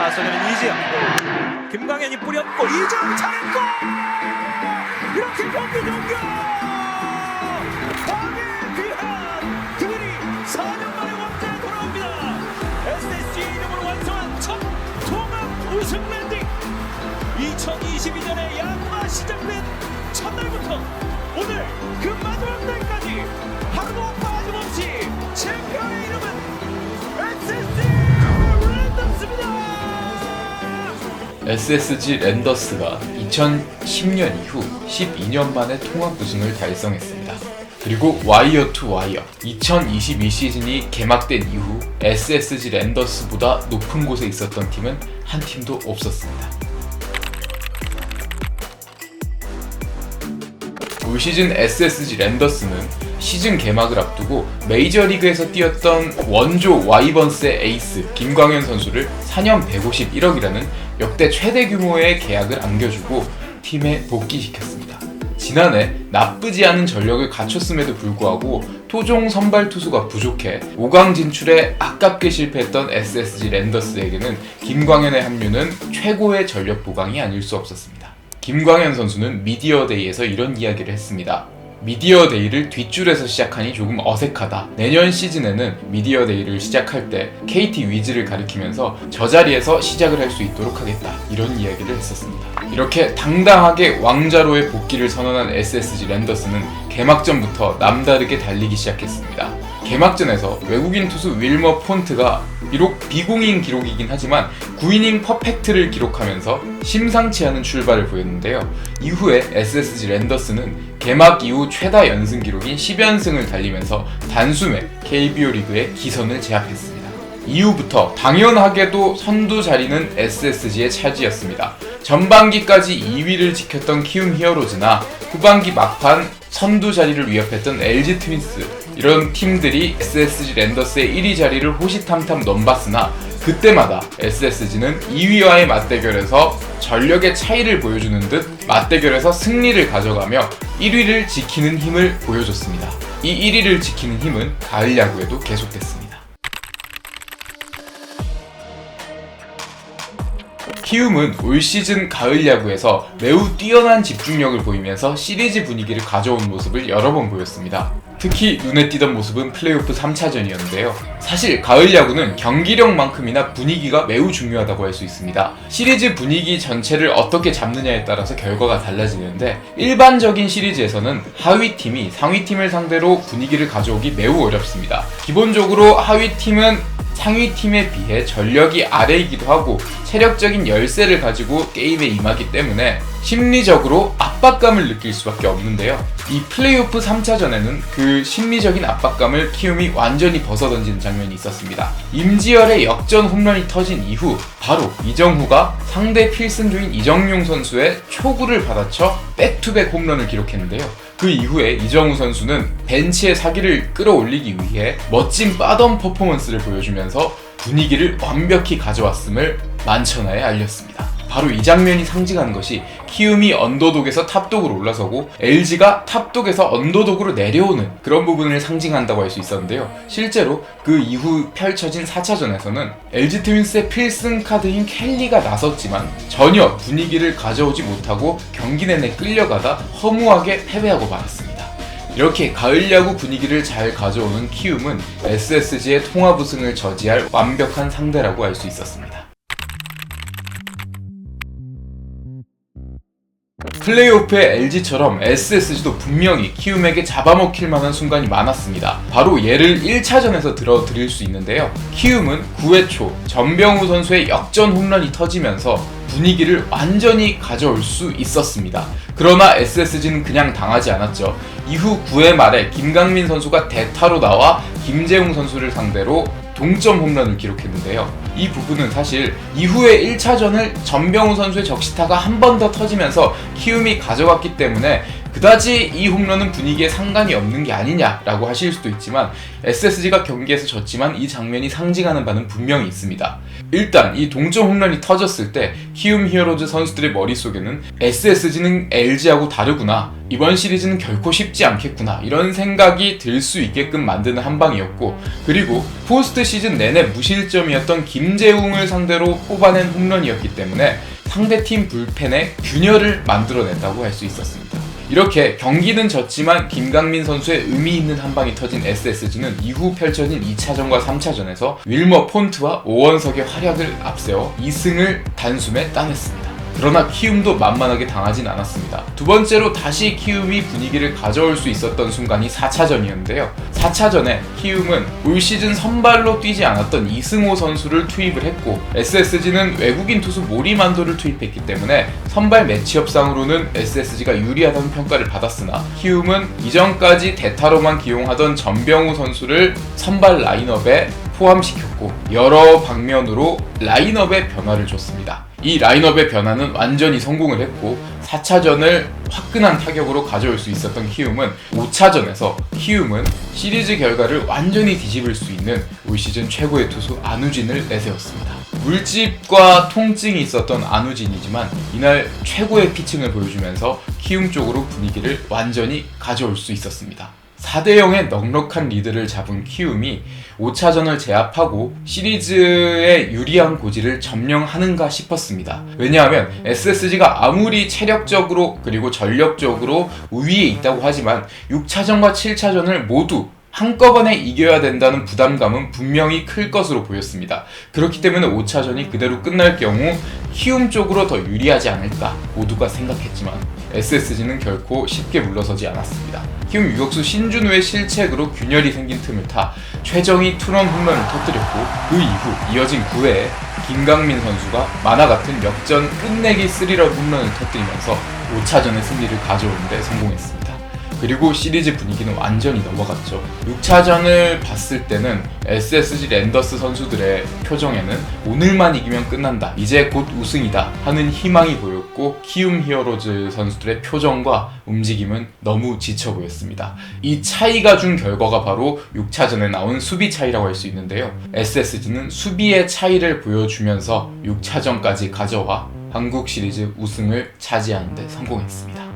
타석에는 이지영 김광현이 뿌렸고 이지영 잘했고! 이렇게 경기 종료! 황의 귀한 그들이 4년 만에 원자에 돌아옵니다. SSG 이름으로 완성한 첫 통합 우승 랜딩! 2022년의 야구가 시작된 첫날부터 오늘 그 마지막 날까지 SSG 랜더스가 2010년 이후 12년 만에 통합 우승을 달성했습니다. 그리고 와이어 투 와이어 2022 시즌이 개막된 이후 SSG 랜더스보다 높은 곳에 있었던 팀은 한 팀도 없었습니다. 올 시즌 SSG 랜더스는 시즌 개막을 앞두고 메이저리그에서 뛰었던 원조 와이번스의 에이스 김광현 선수를 4년 151억이라는 역대 최대 규모의 계약을 안겨주고 팀에 복귀시켰습니다. 지난해 나쁘지 않은 전력을 갖췄음에도 불구하고 토종 선발 투수가 부족해 5강 진출에 아깝게 실패했던 SSG 랜더스에게는 김광현의 합류는 최고의 전력 보강이 아닐 수 없었습니다. 김광현 선수는 미디어데이에서 이런 이야기를 했습니다. 미디어 데이를 뒷줄에서 시작하니 조금 어색하다. 내년 시즌에는 미디어 데이를 시작할 때 KT 위즈를 가리키면서 저 자리에서 시작을 할 수 있도록 하겠다. 이런 이야기를 했었습니다. 이렇게 당당하게 왕자로의 복귀를 선언한 SSG 랜더스는 개막전부터 남다르게 달리기 시작했습니다. 개막전에서 외국인 투수 윌머 폰트가 비록 비공인 기록이긴 하지만 9이닝 퍼펙트를 기록하면서 심상치 않은 출발을 보였는데요. 이후에 SSG 랜더스는 개막 이후 최다 연승 기록인 10연승을 달리면서 단숨에 KBO 리그의 기선을 제압했습니다. 이후부터 당연하게도 선두 자리는 SSG의 차지였습니다. 전반기까지 2위를 지켰던 키움 히어로즈나 후반기 막판 선두 자리를 위협했던 LG 트윈스 이런 팀들이 SSG 랜더스의 1위 자리를 호시탐탐 넘봤으나 그때마다 SSG는 2위와의 맞대결에서 전력의 차이를 보여주는 듯 맞대결에서 승리를 가져가며 1위를 지키는 힘을 보여줬습니다. 이 1위를 지키는 힘은 가을 야구에도 계속됐습니다. 키움은 올 시즌 가을 야구에서 매우 뛰어난 집중력을 보이면서 시리즈 분위기를 가져온 모습을 여러 번 보였습니다. 특히 눈에 띄던 모습은 플레이오프 3차전이었는데요. 사실 가을 야구는 경기력만큼이나 분위기가 매우 중요하다고 할 수 있습니다. 시리즈 분위기 전체를 어떻게 잡느냐에 따라서 결과가 달라지는데 일반적인 시리즈에서는 하위 팀이 상위 팀을 상대로 분위기를 가져오기 매우 어렵습니다. 기본적으로 하위 팀은 상위 팀에 비해 전력이 아래이기도 하고 체력적인 열세를 가지고 게임에 임하기 때문에 심리적으로 압박감을 느낄 수밖에 없는데요. 이 플레이오프 3차전에는 그 심리적인 압박감을 키움이 완전히 벗어던지는 장면이 있었습니다. 임지열의 역전 홈런이 터진 이후 바로 이정후가 상대 필승조인 이정용 선수의 초구를 받아쳐 백투백 홈런을 기록했는데요. 그 이후에 이정우 선수는 벤치의 사기를 끌어올리기 위해 멋진 빠던 퍼포먼스를 보여주면서 분위기를 완벽히 가져왔음을 만천하에 알렸습니다. 바로 이 장면이 상징하는 것이 키움이 언더독에서 탑독으로 올라서고 LG가 탑독에서 언더독으로 내려오는 그런 부분을 상징한다고 할 수 있었는데요. 실제로 그 이후 펼쳐진 4차전에서는 LG 트윈스의 필승 카드인 켈리가 나섰지만 전혀 분위기를 가져오지 못하고 경기 내내 끌려가다 허무하게 패배하고 말았습니다. 이렇게 가을 야구 분위기를 잘 가져오는 키움은 SSG의 통합 우승을 저지할 완벽한 상대라고 할 수 있었습니다. 플레이오프의 LG처럼 SSG도 분명히 키움에게 잡아먹힐 만한 순간이 많았습니다. 바로 예를 1차전에서 들어드릴 수 있는데요. 키움은 9회 초 전병우 선수의 역전 홈런이 터지면서 분위기를 완전히 가져올 수 있었습니다. 그러나 SSG는 그냥 당하지 않았죠. 이후 9회 말에 김강민 선수가 대타로 나와 김재웅 선수를 상대로 동점 홈런을 기록했는데요. 이 부분은 사실 이후에 1차전을 전병우 선수의 적시타가 한 번 더 터지면서 키움이 가져갔기 때문에 그다지 이 홈런은 분위기에 상관이 없는 게 아니냐라고 하실 수도 있지만 SSG가 경기에서 졌지만 이 장면이 상징하는 바는 분명히 있습니다. 일단 이 동점 홈런이 터졌을 때 키움 히어로즈 선수들의 머릿속에는 SSG는 LG하고 다르구나. 이번 시리즈는 결코 쉽지 않겠구나. 이런 생각이 들 수 있게끔 만드는 한 방이었고 그리고 포스트 시즌 내내 무실점이었던 김재웅을 상대로 뽑아낸 홈런이었기 때문에 상대팀 불펜에 균열을 만들어냈다고 할 수 있었습니다. 이렇게 경기는 졌지만 김강민 선수의 의미 있는 한 방이 터진 SSG는 이후 펼쳐진 2차전과 3차전에서 윌머 폰트와 오원석의 활약을 앞세워 2승을 단숨에 따냈습니다. 그러나 키움도 만만하게 당하진 않았습니다. 두 번째로 다시 키움이 분위기를 가져올 수 있었던 순간이 4차전이었는데요. 4차전에 키움은 올 시즌 선발로 뛰지 않았던 이승호 선수를 투입을 했고 SSG는 외국인 투수 모리만도를 투입했기 때문에 선발 매치업상으로는 SSG가 유리하다는 평가를 받았으나 키움은 이전까지 대타로만 기용하던 전병우 선수를 선발 라인업에 포함시켰고 여러 방면으로 라인업에 변화를 줬습니다. 이 라인업의 변화는 완전히 성공을 했고 4차전을 화끈한 타격으로 가져올 수 있었던 키움은 5차전에서 키움은 시리즈 결과를 완전히 뒤집을 수 있는 올 시즌 최고의 투수 안우진을 내세웠습니다. 물집과 통증이 있었던 안우진이지만 이날 최고의 피칭을 보여주면서 키움 쪽으로 분위기를 완전히 가져올 수 있었습니다. 4대 0의 넉넉한 리드를 잡은 키움이 5차전을 제압하고 시리즈의 유리한 고지를 점령하는가 싶었습니다. 왜냐하면 SSG가 아무리 체력적으로 그리고 전력적으로 우위에 있다고 하지만 6차전과 7차전을 모두 한꺼번에 이겨야 된다는 부담감은 분명히 클 것으로 보였습니다. 그렇기 때문에 5차전이 그대로 끝날 경우 키움 쪽으로 더 유리하지 않을까 모두가 생각했지만 SSG는 결코 쉽게 물러서지 않았습니다. 키움 유격수 신준우의 실책으로 균열이 생긴 틈을 타 최정희 투런 홈런을 터뜨렸고 그 이후 이어진 9회에 김강민 선수가 만화 같은 역전 끝내기 스리런 홈런을 터뜨리면서 5차전의 승리를 가져오는 데 성공했습니다. 그리고 시리즈 분위기는 완전히 넘어갔죠. 6차전을 봤을 때는 SSG 랜더스 선수들의 표정에는 오늘만 이기면 끝난다. 이제 곧 우승이다. 하는 희망이 보였고 키움 히어로즈 선수들의 표정과 움직임은 너무 지쳐 보였습니다. 이 차이가 준 결과가 바로 6차전에 나온 수비 차이라고 할 수 있는데요. SSG는 수비의 차이를 보여주면서 6차전까지 가져와 한국 시리즈 우승을 차지하는 데 성공했습니다.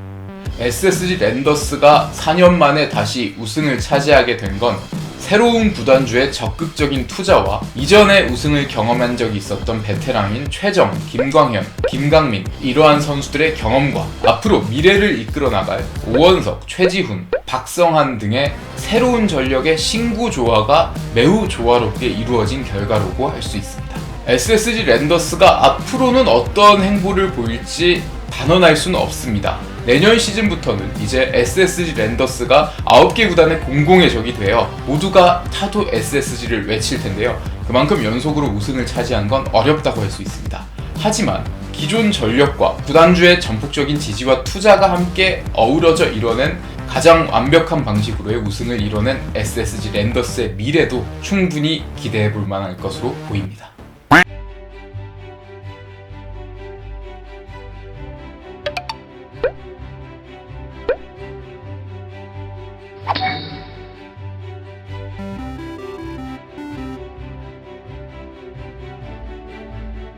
SSG 랜더스가 4년 만에 다시 우승을 차지하게 된 건 새로운 구단주의 적극적인 투자와 이전에 우승을 경험한 적이 있었던 베테랑인 최정, 김광현, 김강민 이러한 선수들의 경험과 앞으로 미래를 이끌어 나갈 오원석, 최지훈, 박성한 등의 새로운 전력의 신구 조화가 매우 조화롭게 이루어진 결과라고 할 수 있습니다. SSG 랜더스가 앞으로는 어떤 행보를 보일지 단언할 수는 없습니다. 내년 시즌부터는 이제 SSG 랜더스가 9개 구단의 공공의 적이 되어 모두가 타도 SSG를 외칠 텐데요. 그만큼 연속으로 우승을 차지한 건 어렵다고 할 수 있습니다. 하지만 기존 전력과 구단주의 전폭적인 지지와 투자가 함께 어우러져 이뤄낸 가장 완벽한 방식으로의 우승을 이뤄낸 SSG 랜더스의 미래도 충분히 기대해 볼 만할 것으로 보입니다.